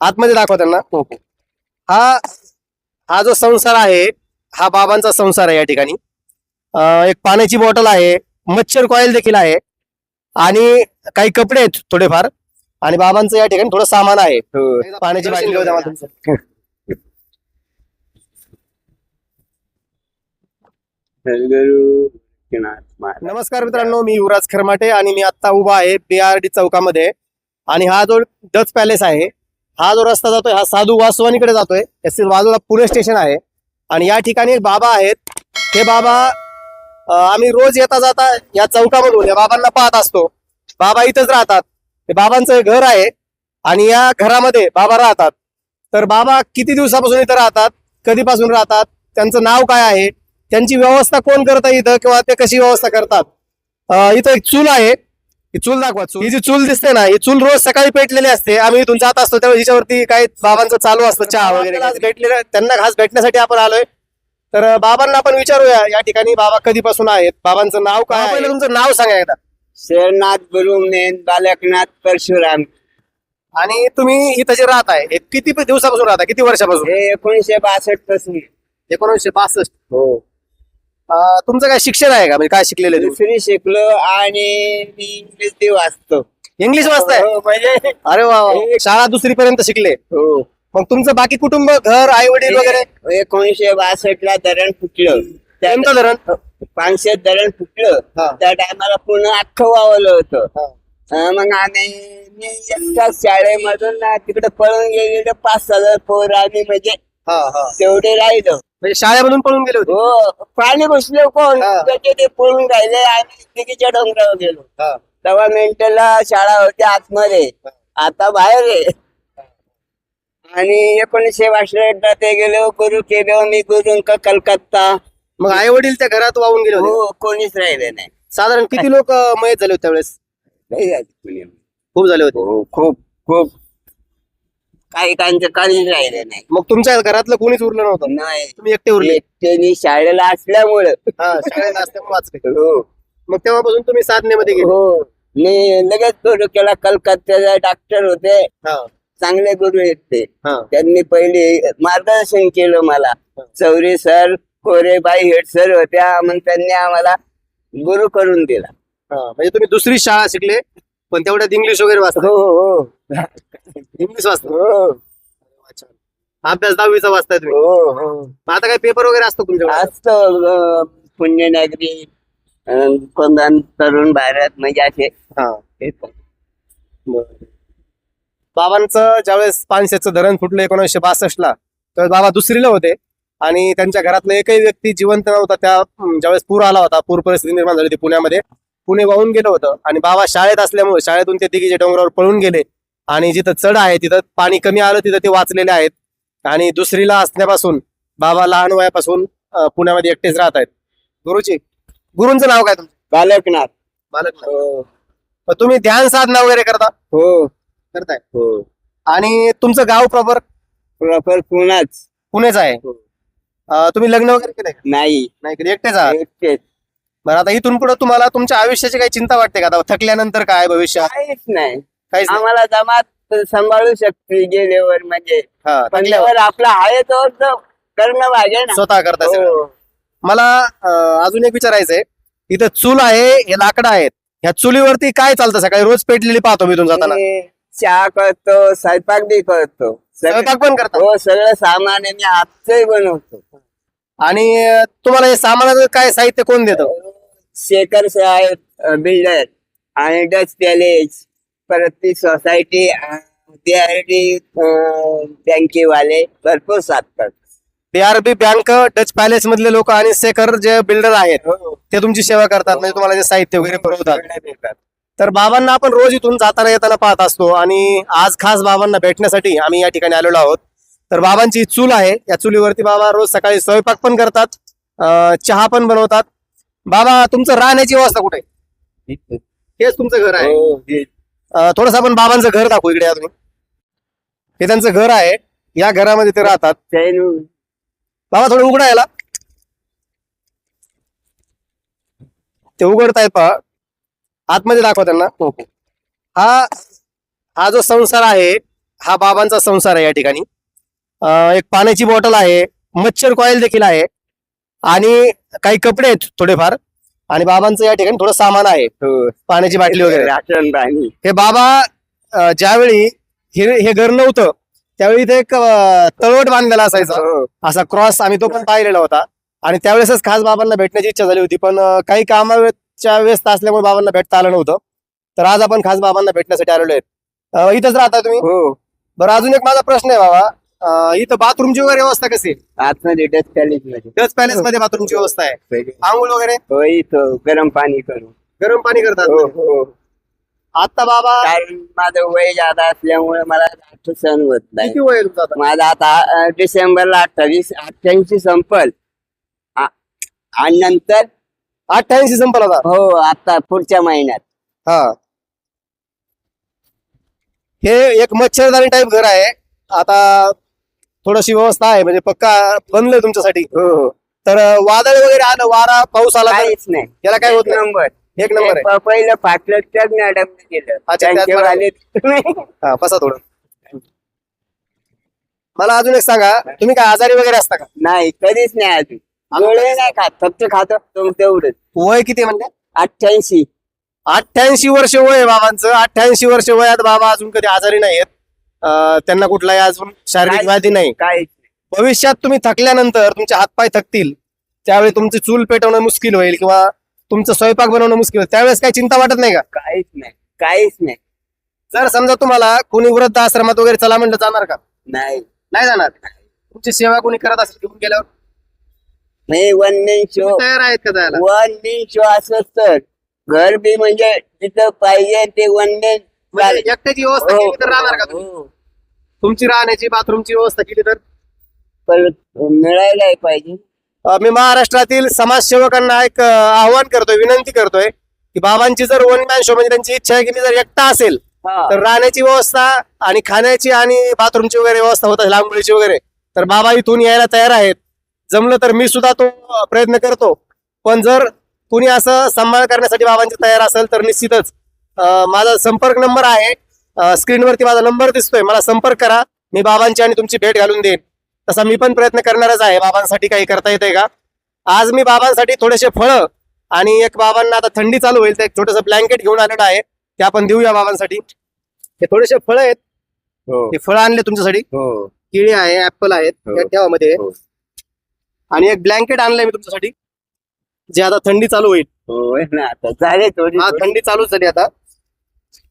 आतमध्ये दाखवा त्यांना. हो, हा हा जो संसार आहे हा बाबांचा संसार आहे या ठिकाणी. एक पाण्याची बॉटल आहे मच्छर कॉईल देखील आहे आणि काही कपडे आहेत थोडेफार आणि बाबांचं या ठिकाणी थोडं सामान आहे. हो. पाण्याची बाटली. नमस्कार मित्रांनो मी युवराज खरमाटे आणि मी आता उभा आहे बीआरडी चौकामध्ये आणि हा जो डच पॅलेस आहे हा जो रस्ता जातोय हा साधू वासवानीकडे जातोय. याच्या बाजूला पुणे स्टेशन आहे. आणि या ठिकाणी बाबा आहेत. हे बाबा आम्ही रोज येता जाता या चौकामधून या बाबांना पाहत असतो. बाबा इथंच राहतात. हे बाबांचं घर आहे आणि या घरामध्ये बाबा राहतात. तर बाबा किती दिवसापासून इथं राहतात? कधीपासून राहतात? त्यांचं नाव काय आहे? त्यांची व्यवस्था कोण करतं इथं किंवा ते कशी व्यवस्था करतात? इथं एक चूल आहे. ही चूल दाखवा चूल. ही जी चूल दिसते ना ही चूल रोज सकाळी पेटलेली असते. आम्ही इथून जात असतो तेव्हा हिच्यावरती काही बाबांचं चालू असतं चहा वगैरे. घास भेटलेलं त्यांना घास भेटण्यासाठी आपण आलोय. तर बाबांना आपण विचारूया या ठिकाणी बाबा कधीपासून आहेत? बाबांचं नाव काय आहे? पहिलं तुमचं नाव सांगा एकदा. शरनाथ गुरुमेन बालकनाथ परशुराम. आणि तुम्ही इथं जे राहत आहे हे किती दिवसापासून राहता किती वर्षापासून? हे एकोणीशे बासष्टपासून. एकोणीसशे बासष्ट. हो. अं, तुमचं काय शिक्षण आहे का? म्हणजे काय शिकलेलं आहे तुम्ही? दुसरी शिकलो आणि मी इंग्लिश बी वाचतो. इंग्लिश वाचताय? हो, म्हणजे अरे वा वा. शाळा दुसरी पर्यंत शिकले. हो. मग तुमचं बाकी कुटुंब घर आई वडील वगैरे? एकोणीशे बासष्ट ला धरण फुटलं. त्या- कोणतं धरण? पानशेत धरण फुटलं. हा. त्या टायमाला पूर्ण अख्खं वावलं होतं. हा. अं, मग आम्ही मी एकटाच शाळेमधून ना तिकडे पळून गेलेले. पाच हजार पोर आणि म्हणजे हा, हा. तेवढे राहिलो. म्हणजे शाळेमधून पळून गेले होते? हो पाणी घुसले कोण? हा. त्याचे ते पळून राहिले आम्ही तिकीच्या डोंगरावर गेलो. हा. तेव्हा मेंटलला शाळा होती आतमध्ये. आता बाहेर आहे. आणि एकोणीसशे बासष्टला ते गेलो गुरु केलो मी गुरुंक कलकत्ता. मग आई वडील त्या घरात वाहून गेले होते? हो कोणीच राहिले नाही. साधारण किती लोक मयत झाले होते त्यावेळेस? झाली पुणे. खूप झाले होते. हो खूप खूप. काही काहींचं काहीच राहिले नाही. मग तुमच्या घरातलं कोणीच उरलं नव्हतं? नाही. तुम्ही एकटे उरले? एकट्याने शाळेला असल्यामुळं. हा शाळेत असल्यामुळे वाचले हो. मग तेव्हापासून तुम्ही साधनेमध्ये गेले? हो. मी लगेच गुरु केला. कलकत्त्याचे डॉक्टर होते. हा. चांगले गुरु आहेत ते. हा. त्यांनी पहिले मार्गदर्शन केलं मला. चौरे सर कोरेबाई हेड सर होत्या. मग त्यांनी आम्हाला गुरु करून दिला. हा म्हणजे तुम्ही दुसरी शाळा शिकले? पण तेवढ्यात इंग्लिश वगैरे वाचता हो हो इंग्लिश वाचता हो. अभ्यास दहावीचा वाचताय तुम्ही. हो हो. मग आता काय पेपर वगैरे असतो पुण्यनगरी अं, कोणता तरुण भारत म्हणजे असे. हा. बाबांचं ज्यावेळेस पानशेचं धरण फुटलं एकोणीसशे बासष्ट ला त्यावेळेस बाबा दुसरीला होते. आणि त्यांच्या घरातला एकही व्यक्ती जिवंत नव्हता त्या अं, ज्यावेळेस पूर आला होता पूर परिस्थिती निर्माण झाली होती पुण्यामध्ये. पुणे वाहून गेलं होतं. आणि बाबा शाळेत असल्यामुळे शाळेतून ते दिघीच्या डोंगरावर पळून गेले. आणि जिथं चढ आहे तिथं पाणी कमी आलं तिथं ते वाचलेले आहेत. आणि दुसरीला असल्यापासून बाबा लहान वयापासून पुण्यामध्ये एकटेच राहत आहेत. गुरुजी गुरुंचं नाव काय तुमचं? बालकनाथ. बालक हो. तुम्ही ध्यान साधना वगैरे करता? हो. करताय. हो. आणि तुमचं गाव प्रॉपर? प्रॉपर पुण्याच पुणेच आहे. हो. तुम्ही लग्न वगैरे केलंय? नाही. नाही एकटेच आहात? एकटेच. बरं आता इथून पुढे तुम्हाला तुमच्या आयुष्याची काही चिंता वाटते का? आता थकल्यानंतर काय भविष्यात काहीच नाही. काहीच नाही? आम्हाला जमात सांभाळू शकते गेल्यावर म्हणजे. हा, पण थकल्यावर? जेव्हा आपला आहे तो करणं पाहिजे ना. स्वतः करता सगळं. हो. मला अं, अजून एक विचारायचंय. इथं चूल आहे हे लाकडं आहेत. ह्या चुलीवरती काय चालतं? सकाळी रोज पेटलेली पाहतो मी इथून जाताना. मी चहा करतो स्वयंपाक बी करतो. सगळं- स्वयंपाक पण करता? हो सगळं सामान आहे मी बनवतो. आणि अं, तुम्हाला हे सामानाचं काय साहित्य कोण देतं? शेखर साहेब बिल्डर. आणि डच पॅलेस परत ती सोसायटी बँकेवाले भरपूर साथ करतात. बीआरबी बँक डच पॅलेस मधले लोक आणि शेखर जे बिल्डर आहेत ते तुमची सेवा करतात म्हणजे तुम्हाला जे साहित्य वगैरे पुरवतात. तर बाबांना आपण रोज इथून जाताना येताना पाहत असतो आणि आज खास बाबांना भेटण्यासाठी आम्ही या ठिकाणी आलेलो आहोत. तर बाबांची चूल आहे. या चुलीवरती बाबा रोज सकाळी स्वयंपाक पण करतात चहा पण बनवतात. बाबा तुमचं राहण्याची व्यवस्था कुठे? हेच तुमचं घर आहे. हो, हे- थोडस आपण बाबांचं घर दाखवू इकडे या तुम्ही. हे त्यांचं घर आहे. या घरामध्ये ते राहतात. बाबा थोडं उघडा याला. ते उघडतायत पहा. आतमध्ये दाखवा त्यांना. हा हा. जो संसार आहे हा बाबांचा संसार आहे या ठिकाणी. अं, एक पाण्याची बॉटल आहे. मच्छर कॉईल देखील आहे. आणि काही कपडे आहेत थोडेफार. आणि बाबांचं या ठिकाणी थोडं सामान आहे पाण्याची बाटली वगैरे. राशन पाणी हे बाबा अं, ज्यावेळी हे हे घर नव्हतं त्यावेळी इथे एक अं, तळवट बांधलेला असायचा. हो. असा क्रॉस आम्ही तो पण पाहिलेला होता. आणि त्यावेळेसच खास बाबांना भेटण्याची इच्छा झाली होती पण अं, काही कामाच्या व्यस्त असल्यामुळे बाबांना भेटता आलं नव्हतं. तर आज आपण खास बाबांना भेटण्यासाठी आलेलो आहेत अं, इथंच राहता तुम्ही? हो. बरं अजून एक माझा प्रश्न आहे बाबा. अं, इथं बाथरूमची वगैरे व्यवस्था कशी आहे? आतमध्ये डच कॉलेजमध्ये. टच पॅलेस मध्ये बाथरूमची व्यवस्था आहे. आंघोळ वगैरे? हो इथं गरम पाणी करू गरम पाणी करतात हो हो. आता बाबा कारण माझं वय जादा असल्यामुळे मला आठ सहन होत नाही. किती वय आहे तुमचं आता? माझा आता अं, डिसेंबरला अठ्ठावीस अठ्ठ्याऐंशी संपल. आ- आणि नंतर अठ्ठ्याऐंशी संपला होता हो आता पुढच्या महिन्यात. हा. हे एक मच्छरदानी टाईप घर आहे. आता थोडीशी व्यवस्था आहे म्हणजे पक्का बनलंय तुमच्यासाठी. हो तर अं, वादळ वगैरे आलं वारा पाऊस आला तर? काहीच नाही. याला काय होत नाही? नंबर. एक नंबर आहे. प- पहिलं फाटलं तर मॅडम केलं. अच्छा, त्यात त्यांच्यावर मला- आले हा बसा थोडं. मला अजून एक सांगा तुम्ही काय आजारी वगैरे असता का? नाही कधीच नाही अजून. गोळे नाही खात फक्त खातो तेवढंच. वय किती म्हणजे अठ्ठ्याऐंशी. अठ्ठ्याऐंशी वर्ष वय आहे बाबांचं. अठ्ठ्याऐंशी वर्ष वयात बाबा अजून कधी आजारी नाहीयेत. अं, त्यांना कुठलाही अजून शारीरिक काय- व्याधी नाही. नाही. भविष्यात तुम्ही थकल्यानंतर तुमचे हातपाय थकतील त्यावेळी तुमची चूल पेटवणं मुश्किल होईल किंवा तुमचं स्वयंपाक बनवणं मुश्किल होईल त्यावेळेस काही चिंता वाटत नाही का? काहीच नाही. काहीच नाही. जर समजा तुम्हाला कोणी वृद्ध आश्रमात वगैरे चला म्हणलं जाणार का? नाही. नाही जाणार? तुमची सेवा कोणी करत असेल घेऊन गेल्यावर? नाही वन मेन शो तुम्ही तयार आहेत का जायला? वन मेन शो असं तर. घर बी म्हणजे जिथं पाहिजे ते वन मेन म्हणजे एकट्याची व्यवस्था केली तर राहणार का तुम्ही? तुमची राहण्याची बाथरूमची व्यवस्था केली तर? मिळायला पाहिजे. अ, मी महाराष्ट्रातील समाजसेवकांना एक अ, आव्हान करतोय विनंती करतोय की बाबांची जर वन मॅन शो म्हणजे त्यांची इच्छा आहे की मी जर एकटा असेल हा. तर राहण्याची व्यवस्था आणि खाण्याची आणि बाथरूमची वगैरे व्यवस्था होत असेल आंघोळीची वगैरे तर बाबा इथून यायला तयार आहेत. जमलं तर मी सुद्धा तो अ, प्रयत्न करतो. पण जर कुणी असं सांभाळ करण्यासाठी बाबांची तयार असेल तर निश्चितच माझा संपर्क नंबर आहे. स्क्रीनवरती माझा नंबर दिसतोय. मला संपर्क करा. मी बाबांची आणि तुमची भेट घालून देईन. तसा मी पण प्रयत्न करणारच आहे. बाबांसाठी काही करता येते का? आज मी बाबांसाठी थोडेसे फळं आणि एक बाबांना आता थंडी चालू होईल. तर एक छोटस ब्लँकेट घेऊन आलेलं आहे. ते आपण देऊया बाबांसाठी. हे थोडेसे फळं आहेत. हो. हे फळं आणले तुमच्यासाठी. हो. केळी आहे ऍपल आहेत हो. ठेवामध्ये. आणि एक ब्लँकेट आणलंय मी तुमच्यासाठी. जे आता थंडी चालू होईल. थोडी हा थंडी चालूच झाली आता.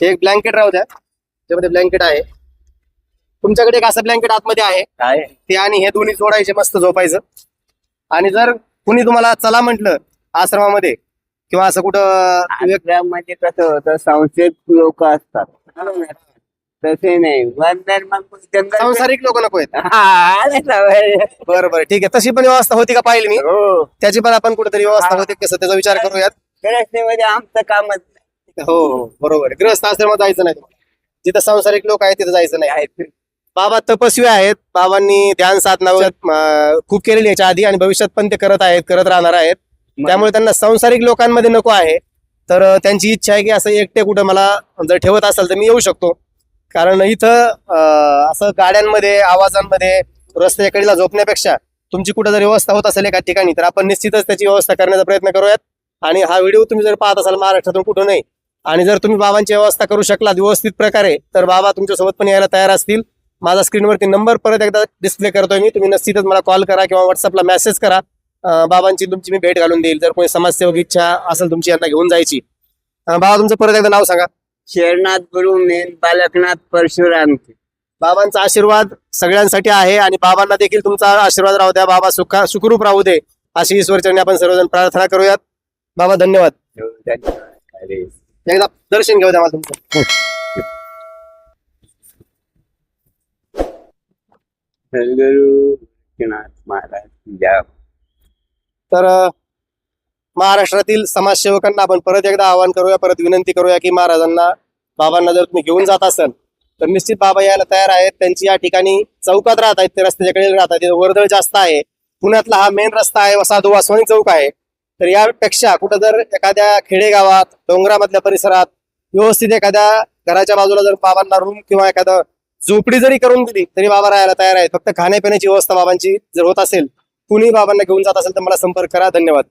हे एक ब्लँकेट राहू द्या. त्यामध्ये ब्लँकेट आहे. तुमच्याकडे एक असं ब्लँकेट आतमध्ये आहे. काय? ते आणि हे दोन्ही जोडायचे मस्त झोपायचं. आणि जर कुणी तुम्हाला चला म्हटलं आश्रमामध्ये किंवा असं कुठं म्हणजे कसं होतं संशयित लोक असतात. तसे नाही. वंदन मग जंगल सांसारिक लोक नको आहेत. हा, आले सवय. बरं बरं ठीक आहे. तशी पण व्यवस्था होती का पाहिली मी? हो. त्याची पण आपण कुठेतरी व्यवस्था. होते कसं त्याचा विचार करूयात. रस्त्यामध्ये आमचं कामच. हो हो बरोबर आश्रमात जायचं नाही जिथं सांसारिक लोक आहेत तिथं जायचं नाही. आहे. बाबा तपस्वी आहेत. बाबांनी ध्यान साधना वगैरे अं, खूप केलेली याच्या आधी आणि भविष्यात पण ते करत आहेत करत राहणार आहेत. त्यामुळे त्यांना सांसारिक लोकांमध्ये नको आहे. तर अं, त्यांची इच्छा आहे की असं एकटे कुठं मला जर ठेवत असेल तर मी येऊ शकतो. कारण इथं अं, असं गाड्यांमध्ये आवाजांमध्ये रस्त्याच्या कडेला झोपण्यापेक्षा तुमची कुठं जर व्यवस्था होत असेल एका ठिकाणी तर आपण निश्चितच त्याची व्यवस्था करण्याचा प्रयत्न करूयात. आणि हा व्हिडिओ तुम्ही जर पाहत असाल महाराष्ट्रातून कुठं नाही आणि जर तुम्ही बाबांची व्यवस्था करू शकलात व्यवस्थित प्रकारे तर बाबा तुमच्यासोबत पण यायला तयार असतील. माझा स्क्रीनवरती नंबर परत एकदा डिस्प्ले करतोय मी. तुम्ही निश्चितच मला कॉल करा किंवा व्हॉट्सअपला मेसेज करा. बाबांची तुमची मी भेट घालून देईल. जर कोणी समाजसेवक इच्छा असेल तुमची यांना घेऊन जायची. बाबा तुमचं परत एकदा नाव सांगा. शेरनाथ गुरु मेन बालकनाथ परशुराम. बाबांचा आशीर्वाद सगळ्यांसाठी आहे आणि बाबांना देखील तुमचा आशीर्वाद राहू द्या. बाबा सुखा सुखरूप राहू दे. अशी ईश्वरचरणी आपण सर्वजण प्रार्थना करूयात. बाबा धन्यवाद. अरे. एकदा दर्शन घेऊ द्या मला तुमचं महाराज जय तर अ, महाराष्ट्रातील समाजसेवकांना आपण परत एकदा आवाहन करूया परत विनंती करूया की महाराजांना बाबांना जर तुम्ही घेऊन जात असाल तर निश्चित बाबा यायला तयार आहेत. त्यांची या ठिकाणी चौकात राहत आहेत ते रस्त्याच्या कडेला राहतात तिथे वर्दळ जास्त आहे. पुण्यातला हा मेन रस्ता आहे साधू वासवानी चौक आहे. तर यापेक्षा कुठं जर एखाद्या खेडेगावात डोंगरामधल्या परिसरात व्यवस्थित एखाद्या घराच्या बाजूला जर बाबांना रूम किंवा एखादं झोपडी जरी करून दिली तरी बाबा राहायला तयार आहेत. फक्त खाण्यापिण्याची व्यवस्था बाबांची जर होत असेल कुणी बाबांना घेऊन जात असेल तर मला संपर्क करा. धन्यवाद.